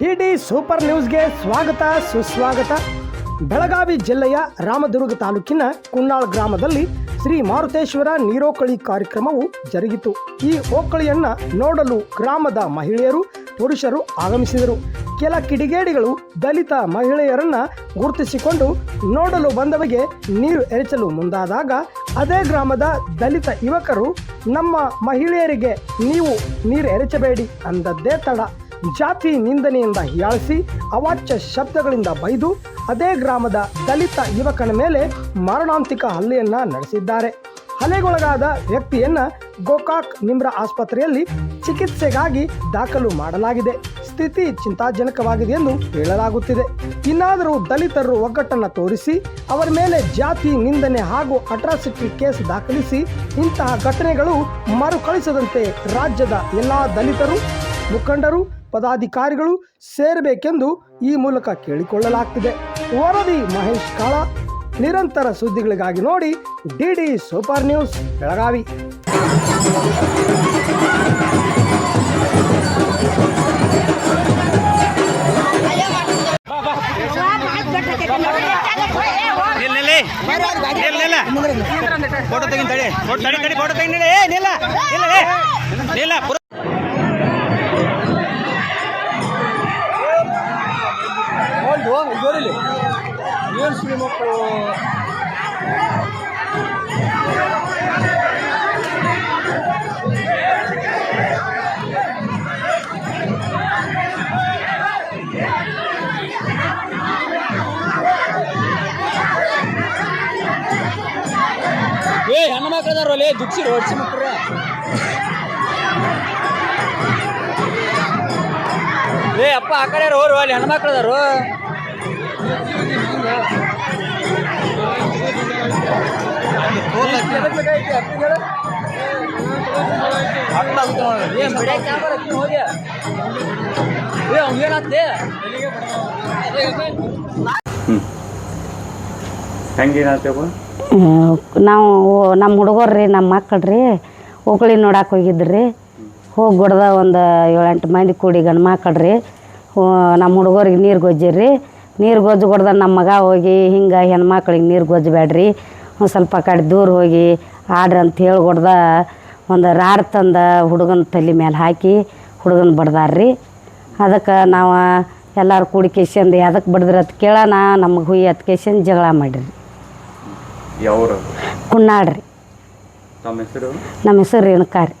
D D super ನ್ಯೂಸ್ಗೆ ಸ್ವಾಗತ, ಸುಸ್ವಾಗತ. ಬೆಳಗಾವಿ ಜಿಲ್ಲೆಯ ರಾಮದುರ್ಗ ತಾಲೂಕಿನ ಕುನ್ನಾಳ್ ಗ್ರಾಮದಲ್ಲಿ ಶ್ರೀ ಮಾರುತೇಶ್ವರ ನೀರೋಕಳಿ ಕಾರ್ಯಕ್ರಮವು ಜರುಗಿತು. ಈ ಓಕಳಿಯನ್ನ ನೋಡಲು ಗ್ರಾಮದ ಮಹಿಳೆಯರು, ಪುರುಷರು ಆಗಮಿಸಿದರು. ಕೆಲ ಕಿಡಿಗೇಡಿಗಳು ದಲಿತ ಮಹಿಳೆಯರನ್ನ ಗುರುತಿಸಿಕೊಂಡು ನೋಡಲು ಬಂದವರಿಗೆ ನೀರು ಎರಚಲು ಮುಂದಾದಾಗ ಅದೇ ಗ್ರಾಮದ ದಲಿತ ಯುವಕರು, ನಮ್ಮ ಮಹಿಳೆಯರಿಗೆ ನೀವು ನೀರು ಎರಚಬೇಡಿ ಅಂದದ್ದೇ ತಡ. ಜಾತಿ ನಿಂದನೆಯಿಂದ ಹೀಯಾಳಿಸಿ ಅವಾಚ್ಯ ಶಬ್ದಗಳಿಂದ ಬೈದು ಅದೇ ಗ್ರಾಮದ ದಲಿತ ಯುವಕನ ಮೇಲೆ ಮಾರಣಾಂತಿಕ ಹಲ್ಲೆಯನ್ನ ನಡೆಸಿದ್ದಾರೆ. ಹಲೆಗೊಳಗಾದ ವ್ಯಕ್ತಿಯನ್ನ ಗೋಕಾಕ್ ನಿಮ್ರ ಆಸ್ಪತ್ರೆಯಲ್ಲಿ ಚಿಕಿತ್ಸೆಗಾಗಿ ದಾಖಲು ಮಾಡಲಾಗಿದೆ. ಸ್ಥಿತಿ ಚಿಂತಾಜನಕವಾಗಿದೆ ಎಂದು ಹೇಳಲಾಗುತ್ತಿದೆ. ಇನ್ನಾದರೂ ದಲಿತರು ಒಗ್ಗಟ್ಟನ್ನು ತೋರಿಸಿ, ಅವರ ಮೇಲೆ ಜಾತಿ ನಿಂದನೆ ಹಾಗೂ ಅಟ್ರಾಸಿಟಿ ಕೇಸ್ ದಾಖಲಿಸಿ ಇಂತಹ ಘಟನೆಗಳು ಮರುಕಳಿಸದಂತೆ ರಾಜ್ಯದ ಎಲ್ಲಾ ದಲಿತರು, ಮುಖಂಡರು ಪದಾಧಿಕಾರಿಗಳು ಸೇರಬೇಕೆಂದು ಈ ಮೂಲಕ ಕೇಳಿಕೊಳ್ಳಲಾಗ್ತಿದೆ. ವರದಿ ಮಹೇಶ್ ಕಾಳ. ನಿರಂತರ ಸುದ್ದಿಗಳಿಗಾಗಿ ನೋಡಿ ಡಿಡಿ ಸೂಪರ್ ನ್ಯೂಸ್, ಬೆಳಗಾವಿ. ತೆಗಿ ನಿಲ್ಲ ಏ ನಿಲ್ಲ ನಿಲ್ಲ ಏ ನಿಲ್ಲ ಪುರ ಏ ಹೆಣ್ಣು ಮಕ್ಳು ಅದಾರ ಲೇ ದುಡ್ಸಿ ಹೊಡ್ಸಿ ಮಕ್ಳ್ರ ಏ ಅಪ್ಪ ಆ ಕಡೆ ಹೋರು ಅಲ್ಲಿ ಹೆಣ್ಣು ಮಕ್ಳು ನಾವು ನಮ್ಮ ಹುಡುಗರು ರೀ ನಮ್ಮ ಮಕ್ಕಳು ರೀ ಓಕಳಿ ನೋಡಕ್ಕೆ ಹೋಗಿದ್ರಿ. ಹೋಗಿ ಗುಡ್ದ ಒಂದು ಏಳೆಂಟು ಮಂದಿ ಕೂಡಿ ಗಂಡು ಮಕ್ಕಳು ರೀ ನಮ್ಮ ಹುಡುಗರಿಗೆ ನೀರು ಗೊಜ್ಜಿರಿ. ನೀರು ಗೊಜ್ಜು ಕೊಡ್ದ ನಮ್ಮ ಮಗ ಹೋಗಿ ಹಿಂಗೆ ಹೆಣ್ಮಕ್ಳಿಗೆ ನೀರು ಗೊಜ್ಜಬೇಡ್ರಿ ಒಂದು ಸ್ವಲ್ಪ ಕಡೆ ದೂರ ಹೋಗಿ ಆಡ್ರಿ ಅಂತ ಹೇಳಿ ಕೊಡ್ದ ಒಂದು ರಾಡ್ ತಂದ ಹುಡುಗನ ತಲೆ ಮೇಲೆ ಹಾಕಿ ಹುಡುಗನ ಬಡ್ದಾರ್ರಿ. ಅದಕ್ಕೆ ನಾವು ಎಲ್ಲರೂ ಕೂಡಿ ಕೇಸಂದು ಅದಕ್ಕೆ ಬಡಿದ್ರೆ ಅದು ಕೇಳೋಣ ನಮಗೆ ಹುಯಿ ಅದು ಕೇಸಂದು ಜಗಳ ಮಾಡಿರಿ. ಕುನ್ನಾಡ್ರಿ. ಹೆಸರು? ನಮ್ಮ ಹೆಸರು ರೇಣುಕಾರಿ